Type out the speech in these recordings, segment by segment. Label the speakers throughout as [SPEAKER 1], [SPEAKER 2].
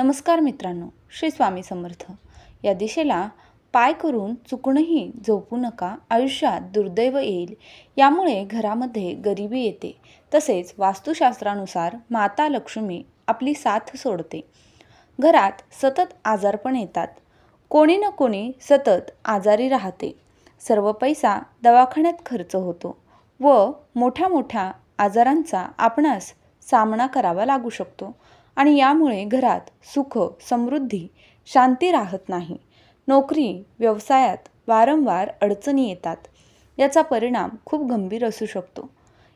[SPEAKER 1] नमस्कार मित्रांनो श्री स्वामी समर्थ. या दिशेला पाय करून चुकणंही झोपू नका आयुष्यात दुर्दैव येईल. यामुळे घरामध्ये गरिबी येते. तसेच वास्तुशास्त्रानुसार माता लक्ष्मी आपली साथ सोडते. घरात सतत आजारपण येतात. कोणी ना कोणी सतत आजारी राहते. सर्व पैसा दवाखान्यात खर्च होतो व मोठ्या मोठ्या आजारांचा आपणास सामना करावा लागू शकतो. आणि यामुळे घरात सुख समृद्धी शांती राहत नाही. नोकरी व्यवसायात वारंवार अडचणी येतात. याचा परिणाम खूप गंभीर असू शकतो.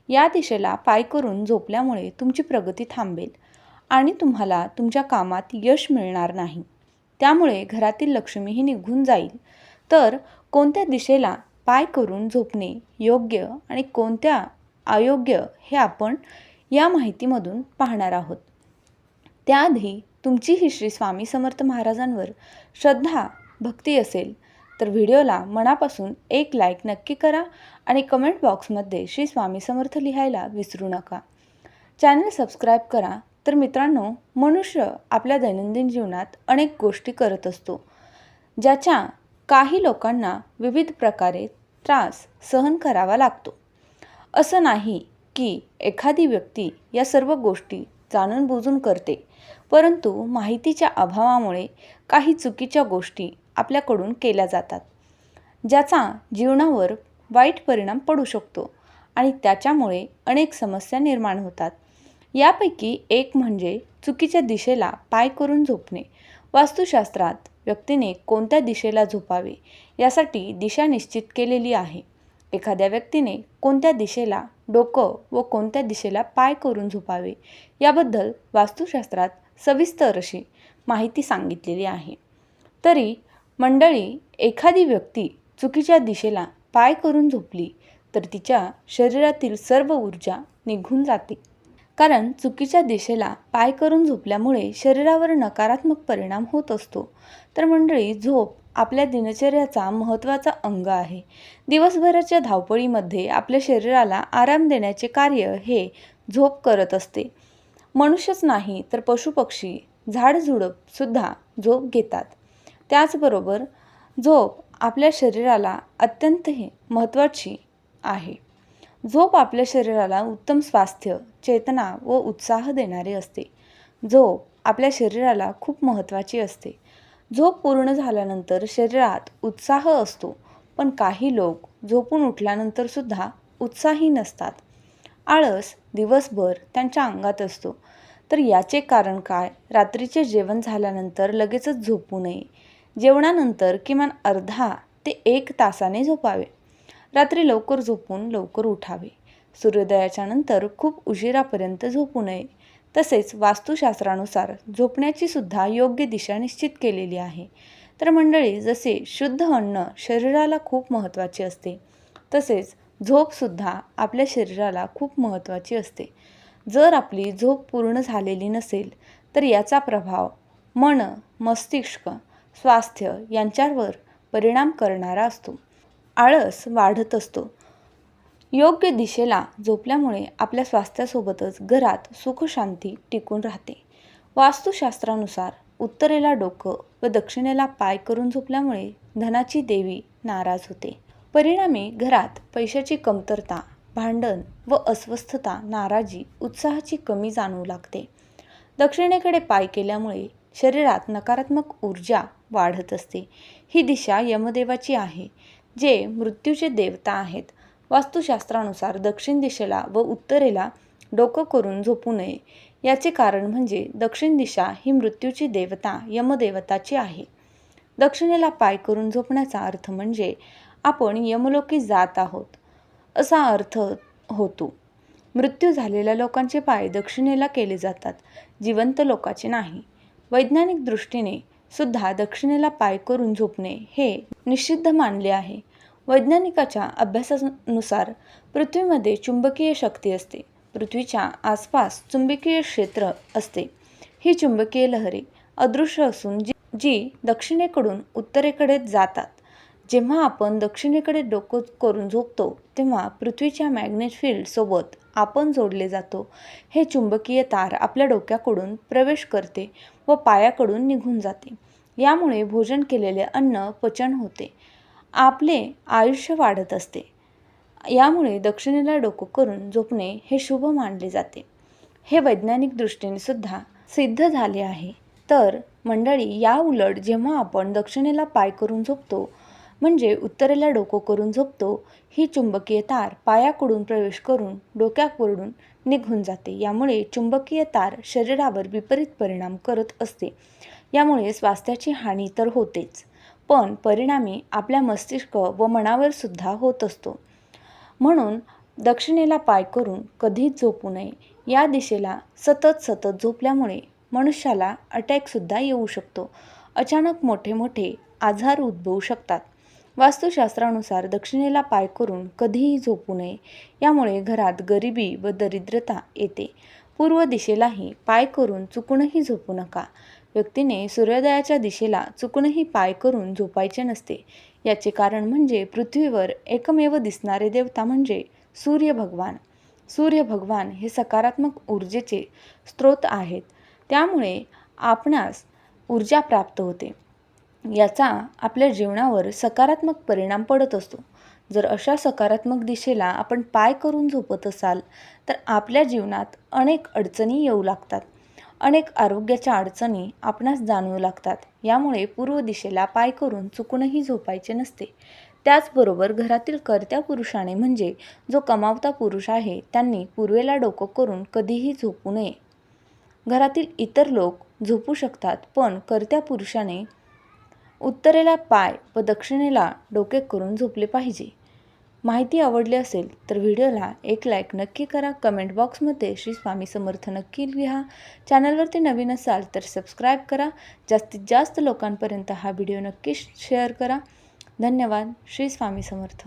[SPEAKER 1] या दिशेला पाय करून झोपल्यामुळे तुमची प्रगती थांबेल आणि तुम्हाला तुमच्या कामात यश मिळणार नाही. त्यामुळे घरातील लक्ष्मीही निघून जाईल. तर कोणत्या दिशेला पाय करून झोपणे योग्य आणि कोणत्या अयोग्य हे आपण या माहितीमधून पाहणार आहोत. त्याआधी तुमची ही श्री स्वामी समर्थ महाराजांवर श्रद्धा भक्ती असेल तर व्हिडिओला मनापासून एक लाईक नक्की करा आणि कमेंट बॉक्समध्ये श्री स्वामी समर्थ लिहायला विसरू नका. चॅनल सबस्क्राईब करा तर मित्रांनो मनुष्य आपल्या दैनंदिन जीवनात अनेक गोष्टी करत असतो ज्याच्या काही लोकांना विविध प्रकारे त्रास सहन करावा लागतो. असं नाही की एखादी व्यक्ती या सर्व गोष्टी जाणून बुजून करते परंतु माहितीच्या अभावामुळे काही चुकीच्या गोष्टी आपल्याकडून केल्या जातात ज्याचा जीवनावर वाईट परिणाम पडू शकतो आणि त्याच्यामुळे अनेक समस्या निर्माण होतात. यापैकी एक म्हणजे चुकीच्या दिशेला पाय करून झोपणे. वास्तुशास्त्रात व्यक्तीने कोणत्या दिशेला झोपावे यासाठी दिशा निश्चित केलेली आहे. एखाद्या व्यक्तीने कोणत्या दिशेला डोकं व कोणत्या दिशेला पाय करून झोपावे याबद्दल वास्तुशास्त्रात सविस्तर अशी माहिती सांगितलेली आहे. तरी मंडळी एखादी व्यक्ती चुकीच्या दिशेला पाय करून झोपली तर तिच्या शरीरातील सर्व ऊर्जा निघून जाते. कारण चुकीच्या दिशेला पाय करून झोपल्यामुळे शरीरावर नकारात्मक परिणाम होत असतो. तर मंडळी झोप आपल्या दिनचर्याचा महत्त्वाचा अंग आहे. दिवसभराच्या धावपळीमध्ये आपल्या शरीराला आराम देण्याचे कार्य हे झोप करत असते. मनुष्यच नाही तर पशुपक्षी झाडझुडपसुद्धा झोप घेतात. त्याचबरोबर झोप आपल्या शरीराला अत्यंत महत्त्वाची आहे. झोप आपल्या शरीराला उत्तम स्वास्थ्य चेतना व उत्साह देणारे असते. झोप आपल्या शरीराला खूप महत्त्वाची असते. झोप पूर्ण झाल्यानंतर शरीरात उत्साह असतो पण काही लोक झोपून उठल्यानंतर सुद्धा उत्साही नसतात. आळस दिवसभर त्यांच्या अंगात असतो. तर याचे कारण काय? रात्रीचे जेवण झाल्यानंतर लगेचच झोपू नये. जेवणानंतर किमान अर्धा ते एक तासाने झोपावे. रात्री लवकर झोपून लवकर उठावे. सूर्योदयाच्या नंतर खूप उशिरापर्यंत झोपू नये. तसेच वास्तुशास्त्रानुसार झोपण्याची सुद्धा योग्य दिशा निश्चित केलेली आहे. तर मंडळी जसे शुद्ध अन्न शरीराला खूप महत्त्वाचे असते तसेच झोपसुद्धा आपल्या शरीराला खूप महत्त्वाची असते. जर आपली झोप पूर्ण झालेली नसेल तर याचा प्रभाव मन मस्तिष्क स्वास्थ्य यांच्यावर परिणाम करणारा असतो. आळस वाढत असतो. योग्य दिशेला झोपल्यामुळे आपल्या स्वास्थ्यासोबतच घरात सुखशांती टिकून राहते. वास्तुशास्त्रानुसार उत्तरेला डोकं व दक्षिणेला पाय करून झोपल्यामुळे धनाची देवी नाराज होते. परिणामी घरात पैशाची कमतरता भांडण व अस्वस्थता नाराजी उत्साहाची कमी जाणवू लागते. दक्षिणेकडे पाय केल्यामुळे शरीरात नकारात्मक ऊर्जा वाढत असते. ही दिशा यमदेवाची आहे जे मृत्यूचे देवता आहेत. वास्तुशास्त्रानुसार दक्षिण दिशेला व उत्तरेला डोकं करून झोपू नये. याचे कारण म्हणजे दक्षिण दिशा ही मृत्यूची देवता यमदेवताची आहे. दक्षिणेला पाय करून झोपण्याचा अर्थ म्हणजे आपण यमलोकी जात आहोत असा अर्थ होतो. मृत्यू झालेल्या लोकांचे पाय दक्षिणेला केले जातात जिवंत लोकाचे नाही. वैज्ञानिक दृष्टीने सुद्धा दक्षिणेला पाय करून झोपणे हे निषिद्ध मानले आहे. वैज्ञानिकाच्या अभ्यासानुसार पृथ्वीमध्ये चुंबकीय शक्ती असते. पृथ्वीच्या आसपास चुंबकीय क्षेत्र असते. ही चुंबकीय लहरी अदृश्य असून जी जी दक्षिणेकडून उत्तरेकडे जातात. जेव्हा आपण दक्षिणेकडे डोकं करून झोपतो तेव्हा पृथ्वीच्या मॅग्नेट फील्डसोबत आपण जोडले जातो. हे चुंबकीय तार आपल्या डोक्याकडून प्रवेश करते व पायाकडून निघून जाते. यामुळे भोजन केलेले अन्न पचन होते. आपले आयुष्य वाढत असते. यामुळे दक्षिणेला डोकं करून झोपणे हे शुभ मानले जाते. हे वैज्ञानिक दृष्टीने सुद्धा सिद्ध झाले आहे. तर मंडळी या उलट जेव्हा आपण दक्षिणेला पाय करून झोपतो म्हणजे उत्तरेला डोकं करून झोपतो ही चुंबकीय तार पायाकडून प्रवेश करून डोक्याकडून निघून जाते. यामुळे चुंबकीय तार शरीरावर विपरीत परिणाम करत असते. यामुळे स्वास्थ्याची हानी तर होतेच पण परिणामी आपल्या मस्तिष्क व मनावर सुद्धा होत असतो. म्हणून दक्षिणेला पाय करून कधीच झोपू नये. या दिशेला सतत सतत झोपल्यामुळे मनुष्याला अटॅकसुद्धा येऊ शकतो. अचानक मोठे मोठे आजार उद्भवू शकतात. वास्तुशास्त्रानुसार दक्षिणेला पाय करून कधीही झोपू नये. यामुळे घरात गरिबी व दरिद्रता येते. पूर्व दिशेलाही पाय करून चुकूनही झोपू नका. व्यक्तीने सूर्योदयाच्या दिशेला चुकूनही पाय करून झोपायचे नसते. याचे कारण म्हणजे पृथ्वीवर एकमेव दिसणारे देवता म्हणजे सूर्य भगवान सूर्य भगवान हे सकारात्मक ऊर्जेचे स्रोत आहेत. त्यामुळे आपणास ऊर्जा प्राप्त होते. याचा आपल्या जीवनावर सकारात्मक परिणाम पडत असतो. जर अशा सकारात्मक दिशेला आपण पाय करून झोपत असाल तर आपल्या जीवनात अनेक अडचणी येऊ लागतात. अनेक आरोग्याच्या अडचणी आपणास जाणवू लागतात. यामुळे पूर्व दिशेला पाय करून चुकूनही झोपायचे नसते. त्याचबरोबर घरातील कर्त्या पुरुषाने म्हणजे जो कमावता पुरुष आहे त्यांनी पूर्वेला डोकं करून कधीही झोपू नये. घरातील इतर लोक झोपू शकतात पण कर्त्या पुरुषाने उत्तरेला पाय व दक्षिणेला डोके करून झोपले पाहिजे. माहिती आवडली असेल तर व्हिडिओला एक लाईक नक्की करा. कमेंट बॉक्समध्ये श्री स्वामी समर्थ नक्की लिहा. चॅनलवरती नवीन असाल तर सबस्क्राईब करा. जास्तीत जास्त लोकांपर्यंत हा व्हिडिओ नक्की शेअर करा. धन्यवाद. श्री स्वामी समर्थ.